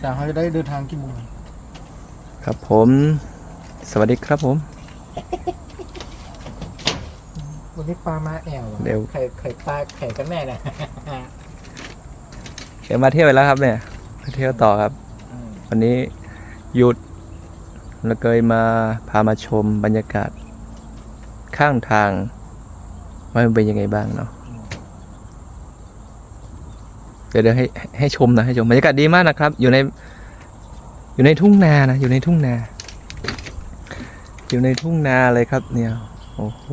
แต่เขาจะได้เดินทางกี่โมงครับผม สวัสดีครับผม วันนี้ปลามาแอวอะเดี๋ยว ไข่ไข่ปลาไข่กันแน่น่ะเดี๋ยวมาเที่ยวไปแล้วครับเนี่ยมาเที่ยวต่อครับวันนี้หยุด แล้วก็มาพามาชมบรรยากาศ ข้างทางว่ามันเป็นยังไงบ้างเนาะ เดี๋ยวเดี๋ยวให้ให้ชมนะให้ชมบรรยากาศดีมากนะครับ อยู่ในอยู่ในทุ่งนานะอยู่ในทุ่งนา อยู่ในทุ่งนาเลยครับ เนี่ยโอ้โห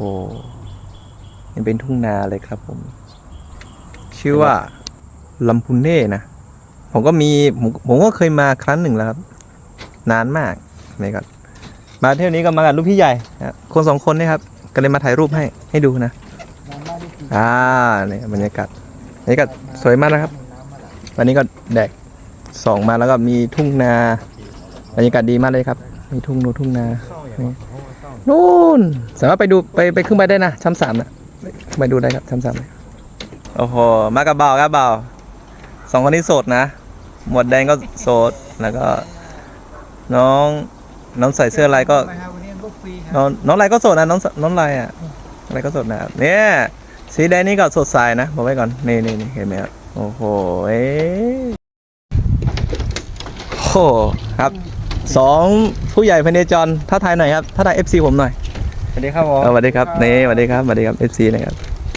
ยังเป็นทุ่งนาเลยครับ ผม ชื่อว่าลำพูนเน่นะผมก็มีผมผมก็เคยมาครั้งหนึ่งแล้วครับ นานมากนี่ครับมาเที่ยวนี้ก็มากับลูกพี่ใหญ่นะคนสองคนนี่ครับ ก็เลยมาถ่ายรูปให้ให้ดูนะอ่าเนี่ยบรรยากาศบรรยากาศสวยมากนะครับ น้ำมาละวันนี้ก็แดกส่องมาแล้วก็มีทุ่งนาบรรยากาศดีมากเลยครับ มีทุ่งนูทุ่งนานู่นสามารถไปดูไปไปขึ้นไปได้นะชั้นสามนะไปดูได้ครับชั้นสามโอ้โหมากับเบาครับเบาสองคนนี้โสดนะ หมวดแดงก็โสดแล้วก็ น้องน้องใส่เสื้อลายก็มาครับวันนี้ก็น้องน้องลายก็โสดนะน้องน้องลายอะลายก็โสดนะครับเนี่ยสีแดงนี่ก็สดใสนะบอกไว้ก่อนนี่นี่เห็นไหมครับ โอ้โหเอ๊ะโอ้โหครับสองผู้ใหญ่พเนจรท้าทายหน่อยครับท้าทาย FC ผมหน่อยสวัสดีครับผมเอาสวัสดีครับนี่สวัสดีครับสวัสดีครับ FC นะครับ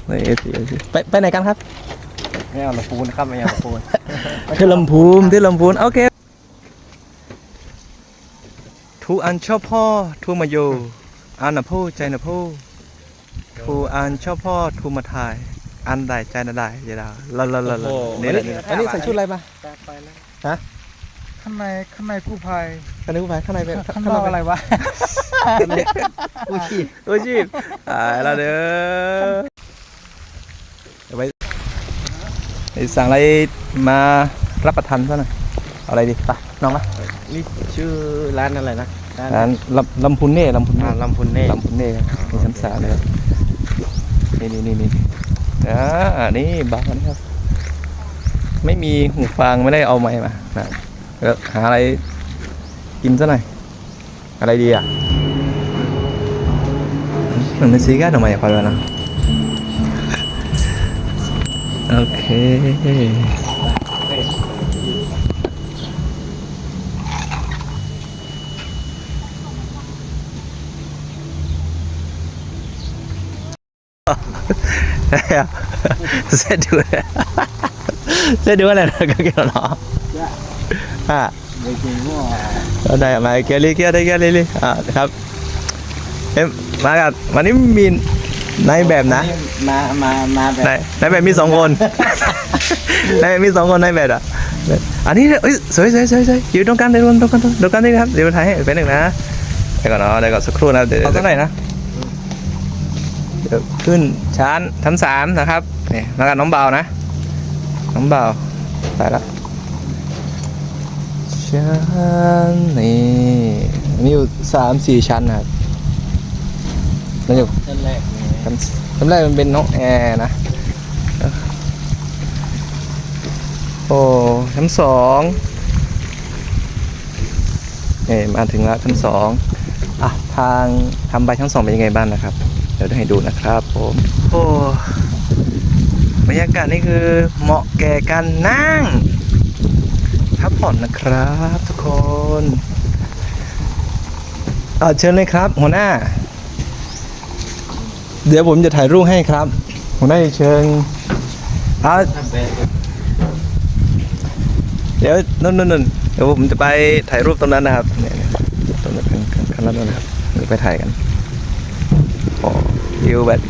นี่ FC FC ไปไปไหนกันครับไม่เอาละปูนครับไม่เอาละปูนที่ลำพูนที่ลำพูนโอเคทูอันชอบพ่อทูมาโยอันนะพูใจนะพูทูอันชอบพ่อทูมาถ่าย อันใดใจนะได้ยาดาวลาลาลาลานี่แหละอันนี้ใส่ชุดอะไรมาแตกไปแล้วฮะข้างในข้างในกู้ภัยข้างในผู้ชายข้างในเป็นข้างนอกอะไรวะกู้ชีพตัวชีพตายแล้วเด้อเดี๋ยวไปไปสั่งอะไรมารับประทานซะหน่อยเอาอะไรดีไปน้องมานี่ชื่อร้านอะไรนะร้านลำลำพูนเน่ลำพูนเน่อ่าลำพูนเน่ลำพูนเน่ครับมีชั้นสามเลยครับนี่นี่นี่นี่ อ่านี่บางนะครับ ไม่มีหูฟังไม่ได้เอาไม้มานะก็หาอะไรกินซะหน่อย อะไรดีอะมันเป็นซีก้าทำไมอะพอแล้วนะโอเค sẽ đưa sẽ đưa này là cái kiểu nó à ไม่จริงว่า ở đây mà kia ly kia đây kia ly ly à ครับเอ็มมากับวันนี้มีนายแบบนะมามามาแบบนายนแบบมีสองคนนายแบบมีสองคนนายแบบอะอันนี้เอ้ยสวยสวยสวยสวยอยู่ตรงกลางเดี๋ยวตรงกลางตรงกลางนี่ครับเดี๋ยวถ่ายให้เป็นหนึ่งนะเดี๋ยวก่อนเนาะเดี๋ยวก่อนสักครู่นะเดี๋ยวเอาสักหน่อยนะ เดี๋ยวขึ้นชั้นชั้นสามนะครับนี่มากับน้องเบานะ น้องเบาไปแล้วชั้นนี่มีอยู่สามสี่ชั้นนะครับมันอยู่ชั้นแรกชั้นชั้นแรกมันเป็นน้องแอร์นะโอ้ชั้นสองนี่มาถึงแล้วชั้นสองอะทางทำไปชั้นสองเป็นยังไงบ้างนะครับ เดี๋ยวได้ให้ดูนะครับผมโอ้บรรยากาศนี่คือเหมาะแก่การนั่งพักผ่อนนะครับทุกคนอ่าเชิญเลยครับ หัวหน้า เดี๋ยวผมจะถ่ายรูปให้ครับผมได้เชิญอ่าท่านแบบเดี๋ยวนู่นนู่นนู่นเดี๋ยวผมจะไปถ่ายรูปตรงนั้นนะครับเนี่ยเนี่ยตรงนั้นข้างข้างข้างนั้นนะครับเดี๋ยวไปถ่ายกันโอ้ วิวแบบ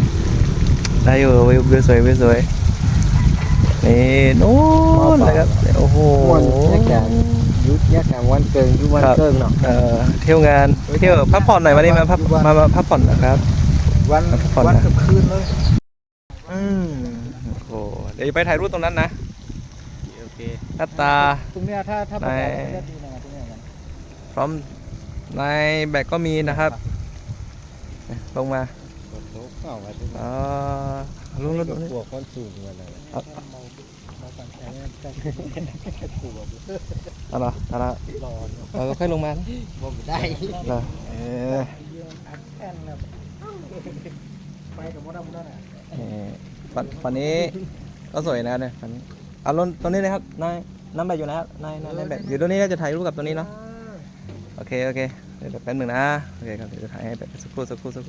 ได้อยู่วิววิวสวยวิวสวยนี่นู่นนะครับโอ้โหวันแยกกันยุดแยกกันวันเกินยุดวันเกินเนาะเอ่อเที่ยวงานไปเที่ยวพักผ่อนหน่อยวันนี้มาพักมามาพักผ่อนนะครับ วันพักผ่อนนะวันเกือบคืนเลยอืมโอ้โหเดี๋ยวไปถ่ายรูปตรงนั้นนะโอเคหน้าตาตรงเนี้ยถ้าถ้าไหนประกอบก็จะดีนะตรงเนี้ยกันพร้อมในแบกก็มีนะครับ ลงมา โอ้โหเก่าอะตรงนี้อ่าลุงลุงลุงกลัวคนสูงกันเลยเอาเราเราตั้งใจให้เอาเหรอเอาละรอเราก็ค่อยลงมานะบ่ได้เหรอเอออัดแค่นแล้วไปกับมดดำนั่นน่ะนี่ฝั่งฝั่งนี้ก็สวยนะเนี่ยฝั่งนี้เอาลงตรงนี้เลยครับนายน้ำแบบอยู่นะครับนายนายนายแบบอยู่ตรงนี้ก็จะถ่ายรูปกับตรงนี้เนาะโอเคโอเคเดี๋ยวแป๊บหนึงนะโอเคครับเดี๋ยวจะถ่ายให้แบบสักครู่สักครู่สักครู่